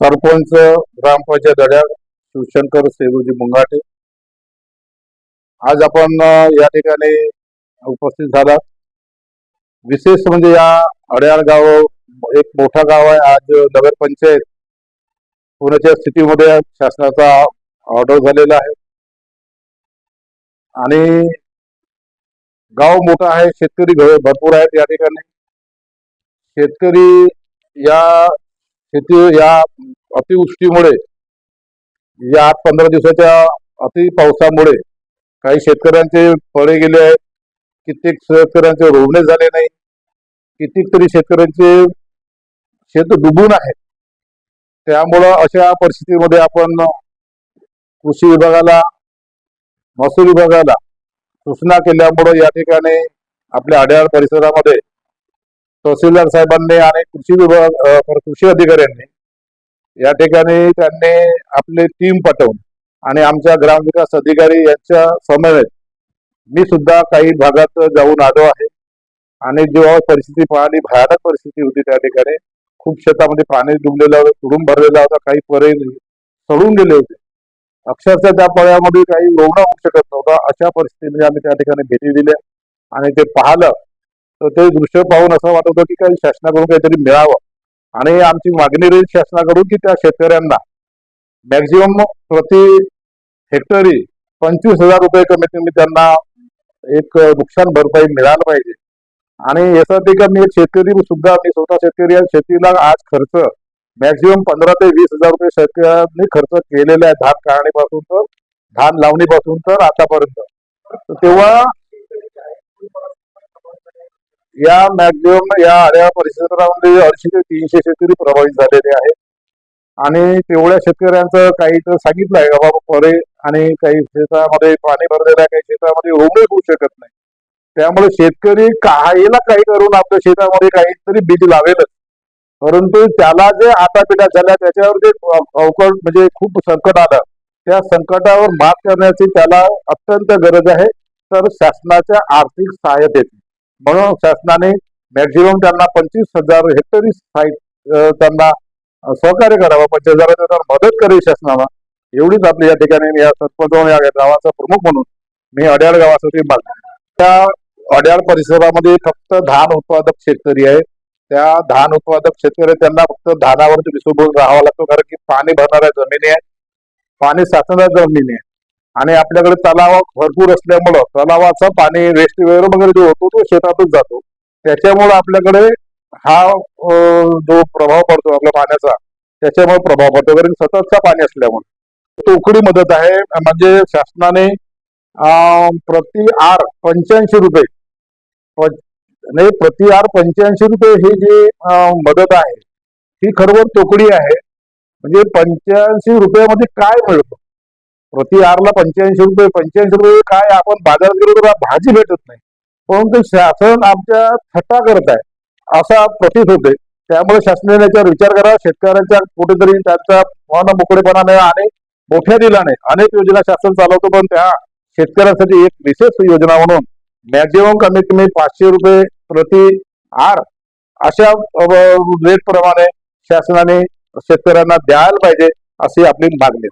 सरपंच ग्रामपंचायत अड्याळ शिवशंकर सेरूजी मुंगाटे. आज आपण या ठिकाणी उपस्थित झाला विशेष म्हणजे या अड्याळ गाव एक मोठा गाव आहे. आज नगरपंचायत पुण्याच्या स्थितीमध्ये शासनाचा ऑर्डर झालेला आहे. आणि गाव मोठं आहे. शेतकरी भरपूर आहेत या ठिकाणी. शेतकरी या शेती या अतिवृष्टीमुळे या आठ पंधरा दिवसाच्या अति पावसामुळे काही शेतकऱ्यांचे फळे गेले आहेत. कित्येक शेतकऱ्यांचे रोवणे झाले नाही. कितीक तरी शेतकऱ्यांचे शेत डुबून आहेत. त्यामुळं अशा परिस्थितीमध्ये आपण कृषी विभागाला महसूल विभागाला सूचना केल्यामुळं या ठिकाणी आपल्या अड्याळ परिसरामध्ये तहसीलदार साहेबांनी आणि कृषी विभाग कृषी अधिकाऱ्यांनी या ठिकाणी त्यांनी आपली टीम पाठवून आणि आमच्या ग्रामविकास अधिकारी यांच्या समवेत मी सुद्धा काही भागात जाऊन आलो आहे. आणि जेव्हा परिस्थिती पाहिली भयानक परिस्थिती होती त्या ठिकाणी. खूप शेतामध्ये पाणी डुबलेलं होतं तुडून भरलेला होता काही परे सडून गेले होते. अक्षरशः त्या पळ्यामध्ये काही रोवणं होऊ शकत नव्हतं. अशा परिस्थितीमध्ये आम्ही त्या ठिकाणी भेटी दिल्या आणि ते पाहिलं. तर ते दृश्य पाहून असं वाटत होतं की काही शासनाकडून काहीतरी मिळावं. आणि आमची मागणी राहील शासनाकडून की त्या शेतकऱ्यांना मॅक्झिमम प्रति हेक्टरी पंचवीस हजार रुपये कमीत कमी त्यांना एक नुकसान भरपाई मिळायला पाहिजे. आणि यासाठी का मी एक शेतकरी सुद्धा मी स्वतः शेतकरी आहे शेतीला आज खर्च मॅक्झिमम पंधरा ते वीस हजार रुपये शेतकऱ्यांनी खर्च केलेला आहे. धान काढणीपासून तर धान लावणीपासून तर आतापर्यंत. तेव्हा या मॅक्झिमम या आड्या परिसरामध्ये अडीचशे ते तीनशे शेतकरी प्रभावित झालेले आहेत. आणि तेवढ्या शेतकऱ्यांचं काही तर सांगितलं आहे बाबा परे आणि काही शेतामध्ये पाणी भरलेलं आहे काही शेतामध्ये रोगही होऊ शकत नाही. त्यामुळे शेतकरी काहीला काही करून आपल्या शेतामध्ये काहीतरी बीज लावेलच. परंतु त्याला जे आटापिटा झाल्या त्याच्यावर जे अव- अवकळ म्हणजे खूप संकट आलं त्या संकटावर मात करण्याची त्याला अत्यंत गरज आहे. तर शासनाच्या आर्थिक सहाय्यतेची. म्हणून शासनाने मॅक्झिमम त्यांना पंचवीस हजार हेक्टरी साईट त्यांना सहकार्य करावं. पंचवीस हजाराचं त्यांना मदत करेल शासनाला. एवढीच आपली या ठिकाणी मी या सरपंच या गावाचा प्रमुख म्हणून मी अड्याळ गावासाठी मागतो. त्या अड्याळ परिसरामध्ये फक्त धान उत्पादक शेतकरी आहे. त्या धान उत्पादक शेतकरी त्यांना फक्त धानावरती विसंबून राहावा लागतो. कारण की पाणी भरणाऱ्या जमिनी आहेत. पाणी साचणाऱ्या जमिनी आहेत. आणि आपल्याकडे तलाव भरपूर असल्यामुळं तलावाचं पाणी वेस्ट वगैरे जो होतो तो शेतातच जातो. त्याच्यामुळे आपल्याकडे हा जो प्रभाव पडतो आपल्या पाण्याचा त्याच्यामुळे प्रभाव पडतो. कारण सततचा पाणी असल्यामुळे. तोकडी मदत आहे. म्हणजे शासनाने प्रति आर पंच्याऐंशी रुपये नाही प्रति आर पंच्याऐंशी रुपये ही जी मदत आहे ही खरोखर तोकडी आहे. म्हणजे पंच्याऐंशी रुपयामध्ये काय मिळतं? प्रति आरला पंच्याऐंशी रुपये पंच्याऐंशी रुपये काय आपण बाजारात गेलो तर भाजी भेटत नाही. परंतु शासन आमच्या थट्टा करत आहे. असा प्रतीत होते त्यामुळे शासनाने याच्यावर विचार करा. शेतकऱ्यांच्या कुठेतरी त्यांच्या मन मोकळेपणाने आणि मोठ्या दिलाने अनेक योजना शासन चालवतो पण त्या शेतकऱ्यांसाठी एक विशेष योजना म्हणून मॅक्झिमम कमीत कमी पाचशे रुपये प्रति आर अशा रेट प्रमाणे शासनाने शेतकऱ्यांना द्यायला पाहिजे अशी आपली मागणी